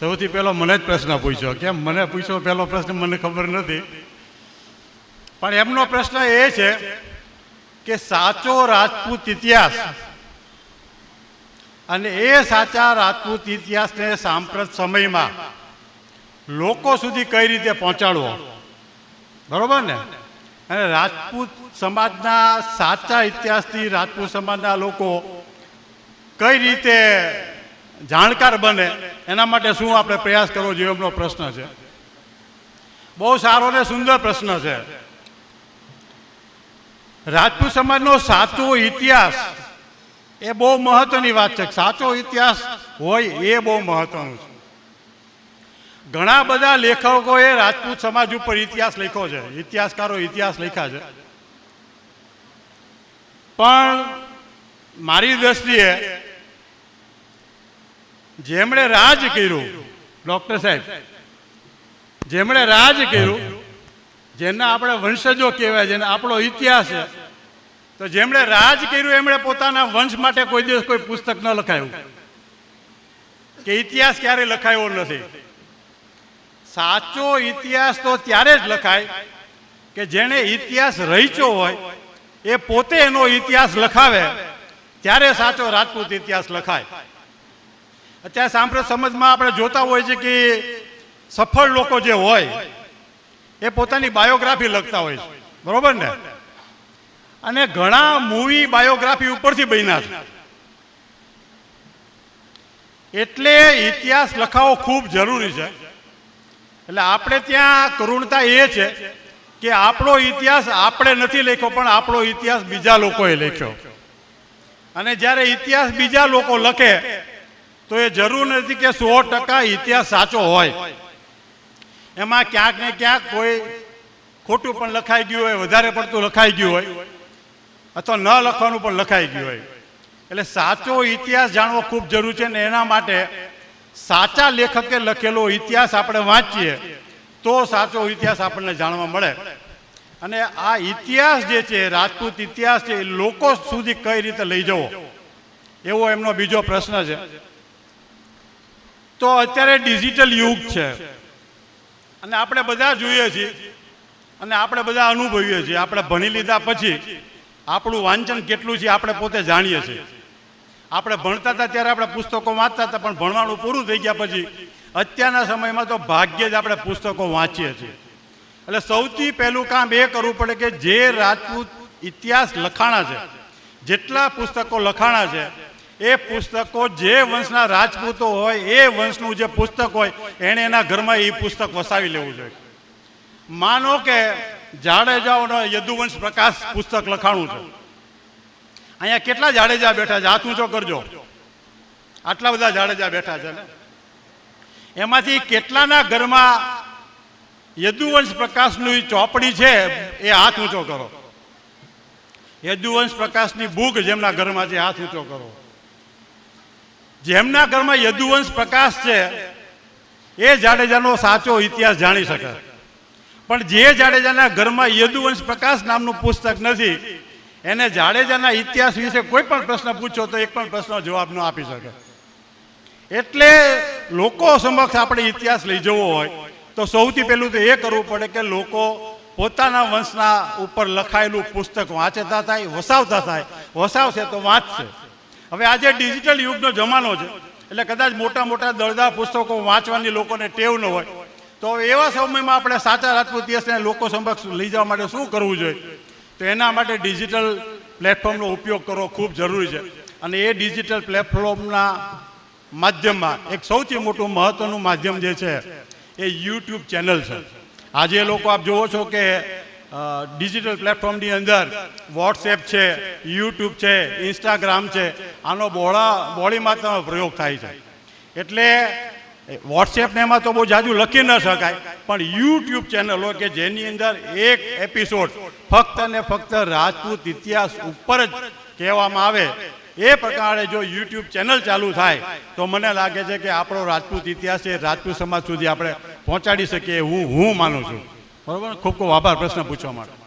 સૌથી પહેલો મને જ પ્રશ્ન પૂછ્યો. કેમ મને પૂછ્યો પહેલો પ્રશ્ન મને ખબર નથી. પણ એમનો પ્રશ્ન એ છે કે સાચો રાજપૂત ઇતિહાસ અને એ સાચા રાજપૂત ઇતિહાસને સાંપ્રત સમયમાં લોકો સુધી કઈ રીતે પહોંચાડવો? બરોબર ને? અને રાજપૂત સમાજના સાચા ઇતિહાસથી રાજપૂત સમાજના લોકો કઈ રીતે જાણકાર બને, એના માટે શું આપણે પ્રયાસ કરવો જોઈએ એમનો પ્રશ્ન છે. બહુ સારો ને સુંદર પ્રશ્ન છે. રાજપૂત સમાજનો સાચો ઇતિહાસ એ બહુ મહત્વની વાત છે. સાચો ઇતિહાસ હોય એ બહુ મહત્વનું છે. ઘણા બધા લેખકોએ રાજપૂત સમાજ ઉપર ઇતિહાસ લખ્યો છે. ઇતિહાસકારો ઇતિહાસ લખ્યા છે. પણ મારી દ્રષ્ટિએ જેમણે રાજ કર્યું, ડૉક્ટર સાહેબ, જેમણે રાજ કર્યું, જેને આપણે વંશજો કહેવાય, જેને આપણો ઇતિહાસ છે, તો જેમણે રાજ કર્યું, એમણે પોતાના વંશ માટે કોઈ દિવસ કોઈ પુસ્તક ન લખાયું. કે ઇતિહાસ ક્યારે લખાયો નથી? સાચો ઇતિહાસ તો ત્યારે જ લખાય કે જેણે ઇતિહાસ રહીચો હોય, એ પોતે એનો ઇતિહાસ લખાવે, ત્યારે સાચો રાજપૂત ઇતિહાસ લખાય. અત્યારે સાંપ્રત સમાજમાં આપણે જોતા હોય છે કે સફળ લોકો જે હોય, એ પોતાની બાયોગ્રાફી લખતા હોય છે. બરોબર ને? અને ઘણા મૂવી બાયોગ્રાફી ઉપરથી બન્યા છે. એટલે ઇતિહાસ લખાવો ખૂબ જરૂરી છે. એટલે આપણે ત્યાં કરુણતા એ છે કે આપણો ઇતિહાસ આપણે નથી લખ્યો, પણ આપણો ઇતિહાસ બીજા લોકોએ લખ્યો. અને જ્યારે ઇતિહાસ બીજા લોકો લખે તો એ જરૂર નથી કે સો ટકા ઇતિહાસ સાચો હોય. એમાં ક્યાંક ને ક્યાંક કોઈ ખોટું પણ લખાઈ ગયું હોય, વધારે પડતું લખાઈ ગયું હોય, અથવા ન લખવાનું પણ લખાઈ ગયું હોય. એટલે સાચો ઇતિહાસ જાણવો ખૂબ જરૂર છે ને એના માટે સાચા લેખકે લખેલો ઇતિહાસ આપણે વાંચીએ તો સાચો ઇતિહાસ આપણને જાણવા મળે. અને આ ઇતિહાસ જે છે, રાજપૂત ઇતિહાસ છે, એ લોકો સુધી કઈ રીતે લઈ જવો? એવો એમનો બીજો પ્રશ્ન છે. તો અત્યારે ડિજિટલ યુગ છે. અને આપણે બધા જોઈએ છીએ. અને આપણે બધા અનુભવીએ છીએ. આપણે ભણી લીધા પછી આપણું વાંચન કેટલું છે આપણે પોતે જાણીએ છીએ. આપણે ભણતા હતા ત્યારે આપણે પુસ્તકો વાંચતા હતા, પણ ભણવાનું પૂરું થઈ ગયા પછી અત્યારના સમયમાં તો ભાગ્યે જ આપણે પુસ્તકો વાંચીએ છીએ. એટલે સૌથી પહેલું કામ એ કરવું પડે કે જે રાજપૂત ઇતિહાસ લખાણા છે, જેટલા પુસ્તકો લખાણા છે એ પુસ્તકો જે વંશના રાજપૂતો હોય, એ વંશનું જે પુસ્તક હોય એણે એના ઘરમાં એ પુસ્તક વસાવી લેવું જોઈએ. માનો કે જાડેજાઓનો યદુવંશ પ્રકાશ પુસ્તક લખાણું છે. અહીંયા કેટલા જાડેજા બેઠા છે? હાથ ઊંચો કરજો. આટલા બધા જાડેજા બેઠા છે ને? એમાંથી કેટલાના ઘરમાં યદુવંશ પ્રકાશની ચોપડી છે, એ હાથ ઊંચો કરો. યદુવંશ પ્રકાશની બુક જેમના ઘરમાં છે હાથ ઊંચો કરો. જેમના ઘરમાં યદુવંશ પ્રકાશ છે, એ જાડેજાનો સાચો ઇતિહાસ જાણી શકે. પણ જે જાડેજાના ઘરમાં યદુવંશ પ્રકાશ નામનું પુસ્તક નથી, એને જાડેજાના ઇતિહાસ વિશે કોઈ પણ પ્રશ્ન પૂછો તો એક પણ પ્રશ્ન જવાબ ન આપી શકે. એટલે લોકો સમક્ષ આપણે ઇતિહાસ લઈ જવો હોય, તો સૌથી પહેલું તો એ કરવું પડે કે લોકો પોતાના વંશના ઉપર લખાયેલું પુસ્તક વાંચતા થાય, વસાવતા થાય. વસાવશે તો વાંચશે. હવે આજે ડિજિટલ યુગનો જમાનો છે. એટલે કદાચ મોટા મોટા દળદાર પુસ્તકો વાંચવાની લોકોને ટેવ ન હોય. તો એવા સમયમાં આપણે સાચા રાજપૂત ઇતિહાસને લોકો સમક્ષ લઈ જવા માટે શું કરવું જોઈએ? તો એના માટે ડિજિટલ પ્લેટફોર્મનો ઉપયોગ કરવો ખૂબ જરૂરી છે. અને એ ડિજિટલ પ્લેટફોર્મના માધ્યમમાં એક સૌથી મોટું મહત્ત્વનું માધ્યમ જે છે, એ યુટ્યુબ ચેનલ છે. આજે લોકો આપ જુઓ છો કે ડિજિટલ પ્લેટફોર્મની અંદર વોટ્સએપ છે, યુટ્યુબ છે, ઇન્સ્ટાગ્રામ છે આનો બોળા બોળી માત્રામાં પ્રયોગ થાય છે. એટલે વોટ્સએપને એમાં તો બહુ જાજુ લખી ન શકાય, પણ યુટ્યુબ ચેનલો કે જેની અંદર એક એપિસોડ ફક્ત ને ફક્ત રાજપૂત ઇતિહાસ ઉપર જ કહેવામાં આવે, એ પ્રકારે જો યુટ્યુબ ચેનલ ચાલુ થાય, તો મને લાગે છે કે આપણો રાજપૂત ઇતિહાસ એ રાજપૂત સમાજ સુધી આપણે પહોંચાડી શકીએ હું હું માનું છું. બરાબર? ખૂબ ખૂબ આભાર પ્રશ્ન પૂછવા માટે.